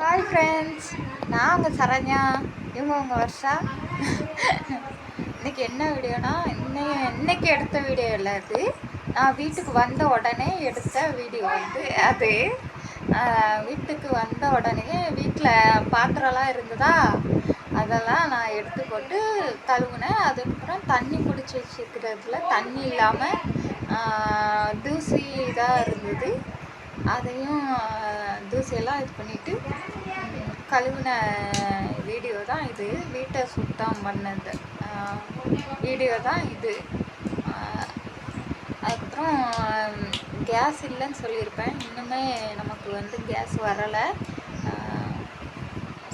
Hi friends நான் உங்கள் சரண்யா. இவங்க உங்கள் வருஷா. இன்றைக்கி என்ன வீடியோனா இன்னைக்கு இன்னைக்கு எடுத்த வீடியோ இல்லை அது. நான் வீட்டுக்கு வந்த உடனே எடுத்த வீடியோ வந்து அது. வீட்டுக்கு வந்த உடனே வீட்டில் பாத்திரம்லாம் இருந்ததா? அதெல்லாம் நான் எடுத்து போட்டு கழுவுனேன். அதுக்கப்புறம் தண்ணி பிடிச்சி வச்சுக்கிறதுல தண்ணி இல்லாமல் தூசி இதாக இருந்தது. அதையும் தூசியெல்லாம் இது பண்ணிவிட்டு கழுவின வீடியோ தான் இது. வீட்டை சுத்தம் பண்ணது. வீடியோ தான் இது. அதுக்கப்புறம் கேஸ் இல்லைன்னு சொல்லியிருப்பேன். இன்னுமே நமக்கு வந்து கேஸ் வரலை.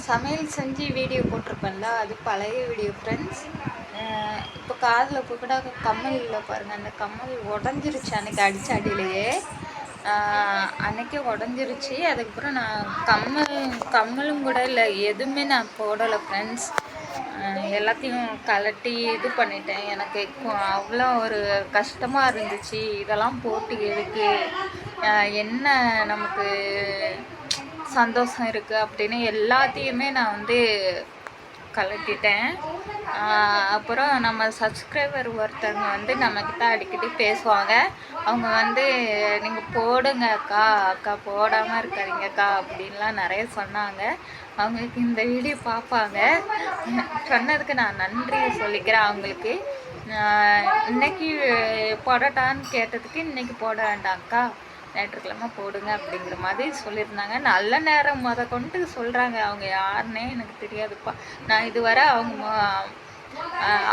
சமையல் செஞ்சு வீடியோ போட்டிருப்பேன்ல அது பழைய வீடியோ ஃப்ரெண்ட்ஸ் இப்போ காதில் இப்போ கூட கம்மல் இல்லை பாருங்கள் அந்த கம்மல் உடஞ்சிருச்சு அன்னைக்கு அடிச்ச அடியிலேயே. அன்னைக்கே உடஞ்சிருச்சு. அதுக்கப்புறம் நான் கம்மல் கம்மலும் கூட இல்லை எதுவுமே நான் போடலை ஃப்ரெண்ட்ஸ் எல்லாத்தையும் கலட்டி இது பண்ணிட்டேன். எனக்கு அவ்வளோ ஒரு கஷ்டமாக இருந்துச்சு. இதெல்லாம் போட்டு எதுக்கு? என்ன நமக்கு சந்தோஷம் இருக்குது அப்படின்னு எல்லாத்தையுமே நான் வந்து கலட்டிட்டேன். அப்புறம் நம்ம சப்ஸ்கிரைபர் ஒருத்தவங்க வந்து நம்மக்கிட்ட அடிக்கடி பேசுவாங்க. அவங்க வந்து நீங்கள் போடுங்க அக்கா அக்கா போடாமல் இருக்காதீங்கக்கா அப்படின்லாம் நிறைய சொன்னாங்க. அவங்களுக்கு இந்த வீடியோ பார்ப்பாங்க. சொன்னதுக்கு நான் நன்றி சொல்லிக்கிறேன் அவங்களுக்கு. இன்னைக்கு போடட்டான்னு கேட்டதுக்கு இன்னைக்கு போட வேண்டாம்க்கா ஞாயிற்றுக்கிழமை போடுங்க அப்படிங்கிற மாதிரி சொல்லியிருந்தாங்க. நல்ல நேரம் முத கொண்டு சொல்கிறாங்க அவங்க யாருன்னே எனக்கு தெரியாதுப்பா. நான் இதுவரை அவங்க ம-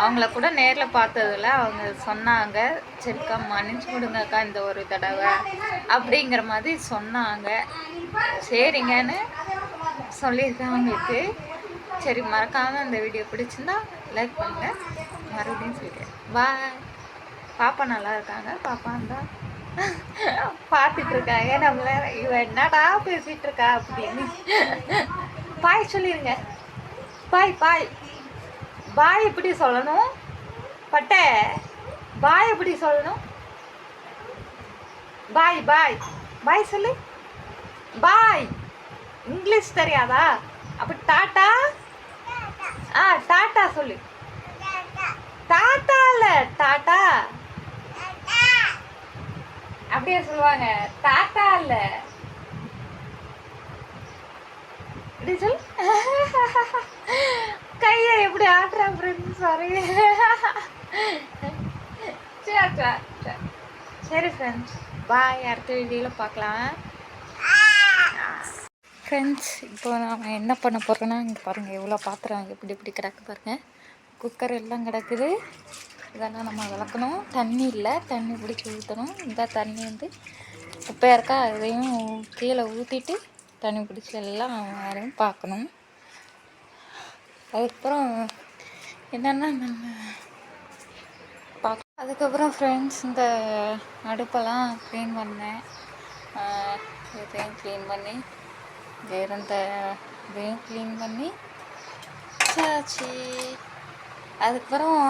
அவங்கள கூட நேரில் பார்த்ததில்ல. அவங்க சொன்னாங்க சரிக்கா மன்னிச்சு விடுங்கக்கா இந்த ஒரு தடவை அப்படிங்கிற மாதிரி சொன்னாங்க. சரிங்கன்னு சொல்லியிருக்கேன் அவங்களுக்கு சரி மறக்காமல் அந்த வீடியோ பிடிச்சிருந்தா லைக் பண்ணுங்க. மறுபடியும் சொல்லிட்டேன் பாய் பாப்பா நல்லா இருக்காங்க. பாப்பா இருந்தா பார்த்துட்டு இருக்காங்க நம்மள இவ என்னடா பேசிட்டு இருக்கா அப்படின்னு. பாய் சொல்லிருங்க. பாய் பாய். பாய் எப்படி சொல்லணும்? பட்ட. பாய் எப்படி சொல்லணும்? பாய் பாய். பாய் சொல்லு. பாய். இங்கிலீஷ் தெரியாதா? அப்படி டாட்டா? ஆ டாட்டா சொல்லு. டாட்டா இல்லை டாட்டா. அப்படியே சொல்லுவாங்க. தாத்தா இல்ல. இப்படி சொல். கையை எப்படி ஆட்டுறா ஃப்ரெண்ட்ஸ் சாரி சரி சரி, சரி சரி ஃப்ரெண்ட்ஸ் பாய் அடுத்த வீடியோவில் பார்க்கலாம். ஃப்ரெண்ட்ஸ் இப்போ நாம் என்ன பண்ண போகிறோன்னா இங்கே பாருங்கள் எவ்வளோ பாத்திரம் எப்படி இப்படி கிடக்கு பாருங்கள் குக்கர் எல்லாம் கிடக்குது. இதெல்லாம் நம்ம விளக்கணும். தண்ணி இல்லை. தண்ணி பிடிச்சி ஊற்றணும் இந்த தண்ணி வந்து குப்பையாக இருக்கா அதையும் கீழே ஊற்றிட்டு தண்ணி பிடிச்சி எல்லாம் யாரையும் பார்க்கணும். அதுக்கப்புறம் என்னென்னா நம்ம பார்க்க அதுக்கப்புறம் ஃப்ரெண்ட்ஸ் இந்த அடுப்பெல்லாம் க்ளீன் பண்ணேன். இதையும் க்ளீன் பண்ணி இங்கே இருந்த இதையும் க்ளீன் பண்ணி சாச்சி அதுக்கப்புறம்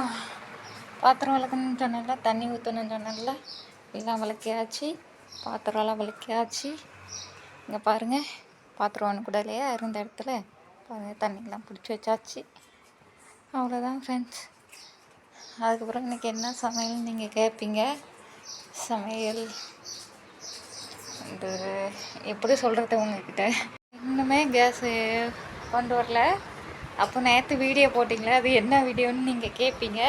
பாத்திரம் விளக்கணும்னு சொன்னால தண்ணி ஊற்றணும்னு சொன்னால எல்லாம் விளக்கியாச்சு பாத்திரம்லாம் விளக்கியாச்சு. இங்கே பாருங்கள் பாத்திரம் ஒன்று கூட இல்லையா இருந்த இடத்துல. பாருங்கள் தண்ணிக்கெலாம் பிடிச்சி வச்சாச்சு. அவ்வளோதான் ஃப்ரெண்ட்ஸ் அதுக்கப்புறம் இன்றைக்கி என்ன சமையல் நீங்கள் கேட்பீங்க சமையல் இது எப்படி சொல்கிறது உங்ககிட்ட? இன்னுமே கேஸு கொண்டு வரல. அப்போ நேற்று வீடியோ போட்டிங்களே அது என்ன வீடியோன்னு நீங்கள் கேட்பீங்க